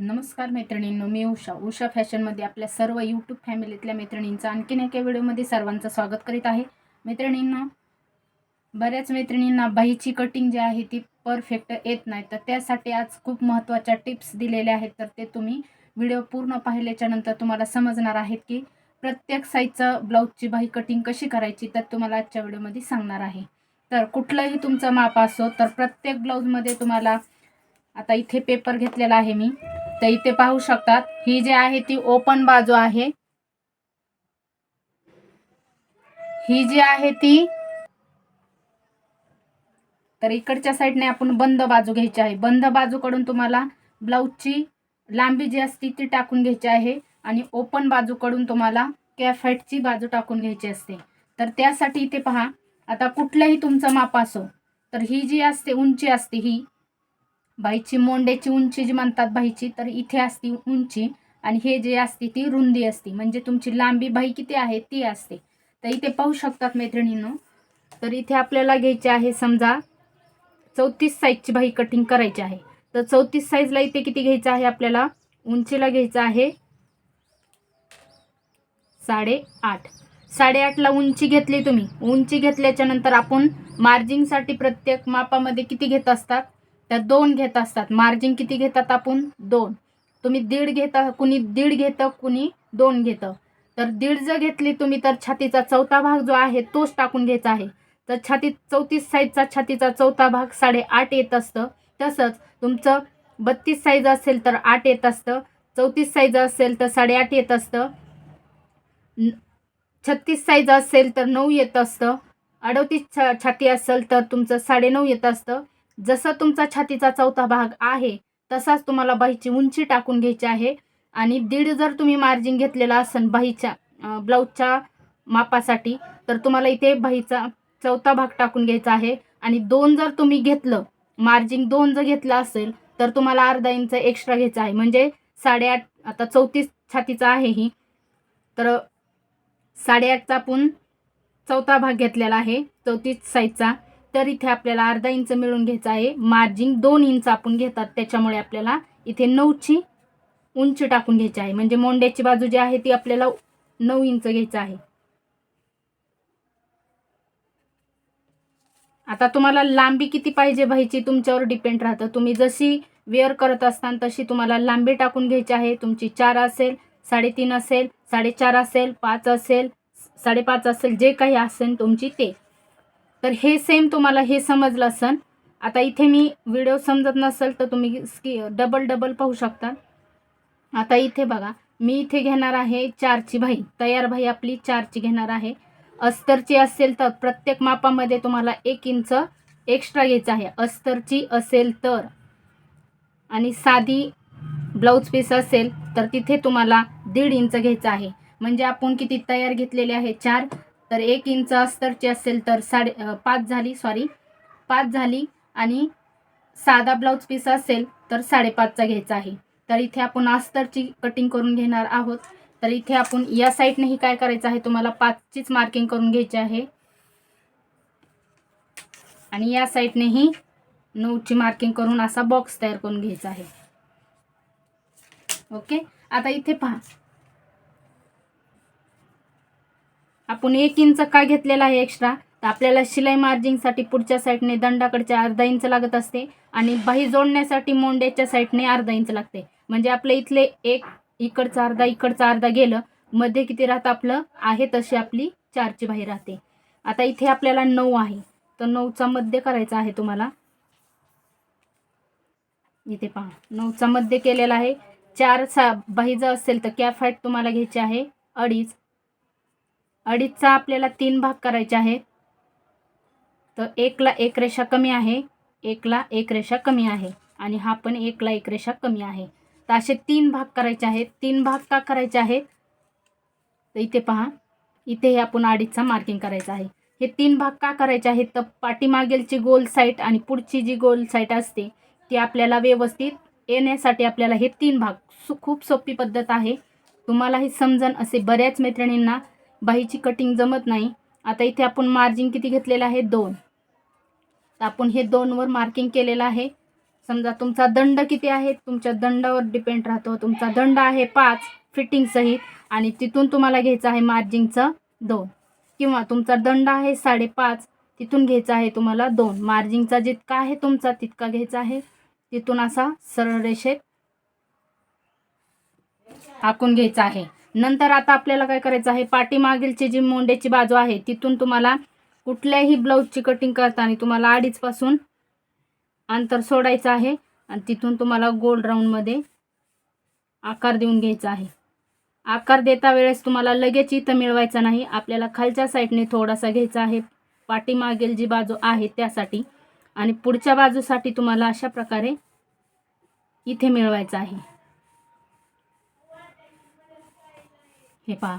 नमस्कार मैत्रिणींनो मी उषा. उषा फॅशनमध्ये आपल्या सर्व यूट्यूब फॅमिलीतल्या मैत्रिणींचं आणखीन एका व्हिडिओमध्ये सर्वांचं स्वागत करीत आहे. मैत्रिणींना बऱ्याच मैत्रिणींना बाहीची कटिंग जी आहे ती परफेक्ट येत नाही. तर त्यासाठी आज खूप महत्त्वाच्या टिप्स दिलेल्या आहेत. तर ते तुम्ही व्हिडिओ पूर्ण पाहिल्याच्या नंतर तुम्हाला समजणार आहेत की प्रत्येक साईजचं ब्लाऊजची बाही कटिंग कशी करायची तर तुम्हाला आजच्या व्हिडिओमध्ये सांगणार आहे. तर कुठलंही तुमचं माप असो तर प्रत्येक ब्लाऊजमध्ये तुम्हाला आता इथे पेपर घेतलेला आहे मी. तर इथे पाहू शकतात ही जी आहे ती ओपन बाजू आहे. ही जी आहे ती तर इकडच्या साईडने आपण बंद बाजू घ्यायची आहे. बंद बाजूकडून तुम्हाला ब्लाऊजची लांबी जी असते ती टाकून घ्यायची आहे. आणि ओपन बाजूकडून तुम्हाला कॅफेटची बाजू टाकून घ्यायची असते. तर त्यासाठी इथे पहा आता कुठलंही तुमचं माप असो तर ही जी असते उंची असते ही बाईची मोंड्याची उंची जी म्हणतात बाईची तर इथे असते उंची आणि हे जे असते ती रुंदी असते. म्हणजे तुमची लांबी बाई किती आहे ती असते. तर इथे पाहू शकतात मैत्रिणींनो. तर इथे आपल्याला घ्यायचे आहे समजा चौतीस साईजची बाई कटिंग करायची आहे. तर चौतीस साईजला इथे किती घ्यायचं आहे आपल्याला? उंचीला घ्यायचं आहे साडेआठ. साडेआठला उंची घेतली तुम्ही. उंची घेतल्याच्या नंतर आपण मार्जिंगसाठी प्रत्येक मापामध्ये किती घेत असतात? त्या दोन घेत असतात. मार्जिन किती घेतात आपण? दोन. तुम्ही दीड घेता कुणी दीड घेतं कुणी दोन घेतं. तर दीड जर घेतली तुम्ही तर छातीचा चौथा भाग जो आहे तोच टाकून घ्यायचा आहे. तर छाती चौतीस साईजचा छातीचा चौथा भाग साडेआठ येत असतं. तसंच तुमचं बत्तीस साईज असेल तर आठ येत असतं. चौतीस साईज असेल तर साडेआठ येत असतं. छत्तीस साईज असेल तर नऊ येत असतं. अडतीस छ छाती असेल तर तुमचं साडेनऊ येत असतं. जसा तुमचा छातीचा चौथा भाग आहे तसाच तुम्हाला बाहीची उंची टाकून घ्यायची आहे. आणि दीड जर तुम्ही मार्जिन घेतलेला असेल बाहीच्या ब्लाऊजच्या मापासाठी तर तुम्हाला इथे बाहीचा चौथा भाग टाकून घ्यायचा आहे. आणि दोन जर तुम्ही घेतलं मार्जिन दोन जर घेतलं असेल तर तुम्हाला अर्धा इंच एक्स्ट्रा घ्यायचं आहे. म्हणजे साडेआठ आता चौतीस छातीचा आहे ही. तर साडेआठचा आपण चौथा भाग घेतलेला आहे चौतीस साईजचा तर इथे आपल्याला अर्धा इंच मिळून घ्यायचं आहे. मार्जिन दोन इंच आपण घेतात त्याच्यामुळे आपल्याला इथे नऊची उंची टाकून घ्यायची आहे. म्हणजे मोंड्याची बाजू जी आहे ती आपल्याला नऊ इंच घ्यायचं आहे. आता तुम्हाला लांबी किती पाहिजे व्हायची तुमच्यावर डिपेंड राहतं. तुम्ही जशी वेअर करत असताना तशी तुम्हाला लांबी टाकून घ्यायची आहे. तुमची चार असेल साडेतीन असेल साडेचार असेल पाच असेल साडेपाच असेल जे काही असेल तुमची ते. तर हे सेम तुम्हाला हे समजलं असेल आता इथे मी व्हिडिओ समजत नसेल तर तुम्ही स्की डबल डबल पाहू शकता. आता इथे बघा मी इथे घेणार आहे चारची भाई. तयार भाई आपली चारची घेणार आहे. अस्तरची असेल तर प्रत्येक मापामध्ये तुम्हाला एक इंच एक्स्ट्रा घ्यायचं आहे. अस्तरची असेल तर. आणि साधी ब्लाऊज पीस असेल तर तिथे तुम्हाला दीड इंच घ्यायचं आहे. म्हणजे आपण किती तयार घेतलेले आहे? चार. तर एक इंच अस्तरची असेल तर साडे पाच झाली सॉरी पाच झाली आणि साधा ब्लाऊज पीस असेल तर साडेपाचचा घ्यायचा आहे. तर इथे आपण अस्तरची कटिंग करून घेणार आहोत. तर इथे आपण या साईडनेही काय करायचं आहे तुम्हाला? पाचचीच मार्किंग करून घ्यायची आहे. आणि या साईडनेही नऊची मार्किंग करून असा बॉक्स तयार करून घ्यायचा आहे. ओके आता इथे पहा. आपण एक इंच का घेतलेला आहे एक्स्ट्रा तर आपल्याला शिलाई मार्जिंगसाठी पुढच्या साईडने दंडाकडच्या अर्धा इंच लागत असते आणि बाही जोडण्यासाठी मोंड्याच्या साईडने अर्धा इंच लागते. म्हणजे आपल्या इथले एक इकडचा अर्धा इकडचा अर्धा गेलं मध्ये किती राहतं आपलं? आहे तशी आपली चारची बाही राहते. आता इथे आपल्याला नऊ आहे. तर नऊचा मध्य करायचा आहे तुम्हाला. इथे पहा नऊचा मध्य केलेला आहे. चार सा बाही जर असेल तर कॅफॅट हाईट तुम्हाला घ्यायची आहे अडीच. अडीचचा आपल्याला तीन भाग करायचे आहेत. तर एकला एक रेषा कमी आहे एकला एक रेषा कमी आहे आणि हा पण एकला एक रेषा कमी आहे. तर असे तीन भाग करायचे आहेत. तीन भाग का करायचे आहेत? तर इथे पहा. इथे हे आपण अडीचचा मार्किंग करायचं आहे. हे तीन भाग का करायचे आहेत? तर पाठीमागेलची गोल साईट आणि पुढची जी गोल साईट असते ती आपल्याला व्यवस्थित येण्यासाठी आपल्याला हे तीन भाग सु खूप सोपी पद्धत आहे. तुम्हालाही समजण असे बऱ्याच मैत्रिणींना बाहीची कटिंग जमत नाही. आता इथे आपण मार्जिन किती घेतलेलं आहे? दोन. तर आपण हे दोनवर मार्किंग केलेलं आहे. समजा तुमचा दंड किती आहे? तुमच्या दंडावर डिपेंड राहतो. तुमचा दंड आहे पाच फिटिंगसहित आणि तिथून तुम्हाला घ्यायचं आहे मार्जिंगचं दोन. किंवा तुमचा दंड आहे साडेपाच तिथून घ्यायचा आहे तुम्हाला दोन. मार्जिंगचा जितका आहे तुमचा तितका घ्यायचा आहे. तिथून असा सरळ रेषेत आखून घ्यायचा आहे. नंतर आता आपल्याला काय करायचं आहे? पाठीमागीलची जी मोंड्याची बाजू आहे तिथून तुम्हाला कुठल्याही ब्लाऊजची कटिंग करताना तुम्हाला अडीचपासून अंतर सोडायचं आहे आणि तिथून तुम्हाला गोल राऊंडमध्ये आकार देऊन घ्यायचा आहे. आकार देता वेळेस तुम्हाला लगेच इथं मिळवायचा नाही. आपल्याला खालच्या साईडने थोडासा घ्यायचा आहे. पाठीमागील जी बाजू आहे त्यासाठी आणि पुढच्या बाजूसाठी तुम्हाला अशा प्रकारे इथे मिळवायचं आहे. हे पहा.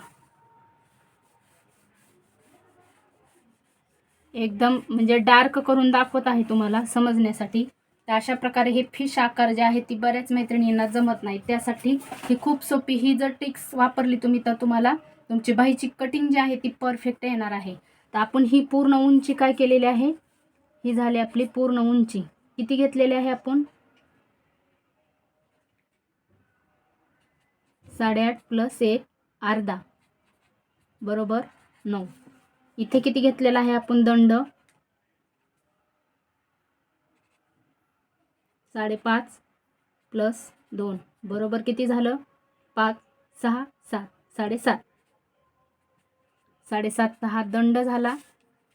एकदम म्हणजे डार्क करून दाखवत आहे तुम्हाला समजण्यासाठी. तर अशा प्रकारे हे फिश आकार जे आहे ती बऱ्याच मैत्रिणींना जमत नाही. त्यासाठी ही खूप सोपी ही जर टिक्स वापरली तुम्ही तर तुम्हाला तुमची बाईची कटिंग जी आहे ती परफेक्ट येणार आहे. तर आपण ही पूर्ण उंची काय केलेली आहे? ही झाली आपली पूर्ण उंची. किती घेतलेली आहे आपण? साडेआठ प्लस एक. अर्धा. बरोबर? नऊ. इथे किती घेतलेला आहे आपण दंड? साडेपाच प्लस दोन. बरोबर किती झालं? पाच सहा सात. साडेसात. साडेसात हा दंड झाला.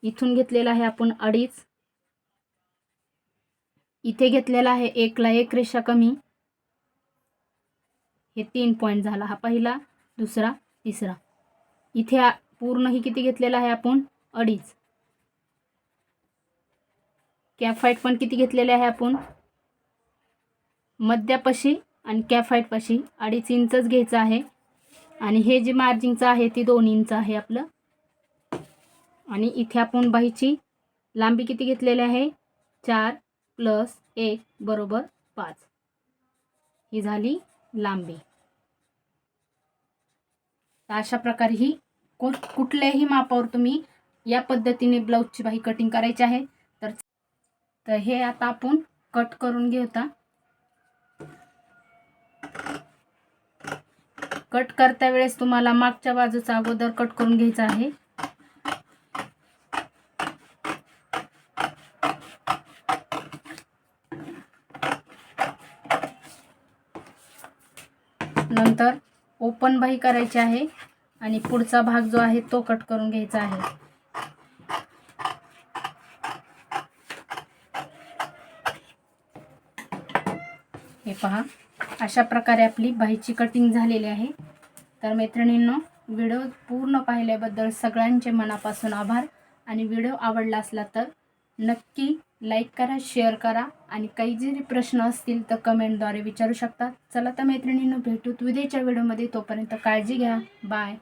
इथून घेतलेला आहे आपण अडीच. इथे घेतलेला आहे एकला एक रेषा कमी. हे तीन पॉईंट झाला हा पहिला. दुसरा तिसरा. इथे पूर्णही पूर्ण ही किती घेतलेला आहे आपण? अडीच. कॅफाईट पण किती घेतलेले आहे आपण? मध्यापाशी आणि कॅफाईटपाशी अडीच इंचच घ्यायचं आहे. आणि हे जे मार्जिंगचं आहे ती दोन इंच आहे आपलं. आणि इथे आपण बाहीची लांबी किती घेतलेली आहे? चार प्लस एक बरोबर पाच. ही झाली लांबी. तर अशा प्रकारे ही को कुठल्याही मापावर तुम्ही या पद्धतीने ब्लाऊजची बाही कटिंग करायची आहे. तर तर हे आता आपण कट करून घेऊता. कट करता वेळेस तुम्हाला मागच्या बाजूचा अगोदर कट करून घ्यायचा आहे. नंतर ओपन बाही करायची आहे आणि पुढचा भाग जो आहे तो कट करून घ्यायचा आहे. हे पहा अशा प्रकारे आपली बाहीची कटिंग झालेली आहे. तर मैत्रिणींनो व्हिडिओ पूर्ण पाहिल्याबद्दल सगळ्यांचे मनापासून आभार आणि व्हिडिओ आवडला असला तर नक्की लाईक करा शेअर करा. आणि काही जरी प्रश्न असतील तर कमेंटद्वारे विचारू शकता. चला तर मैत्रिणींनो भेटूत उद्याच्या व्हिडिओमध्ये तोपर्यंत काळजी घ्या. बाय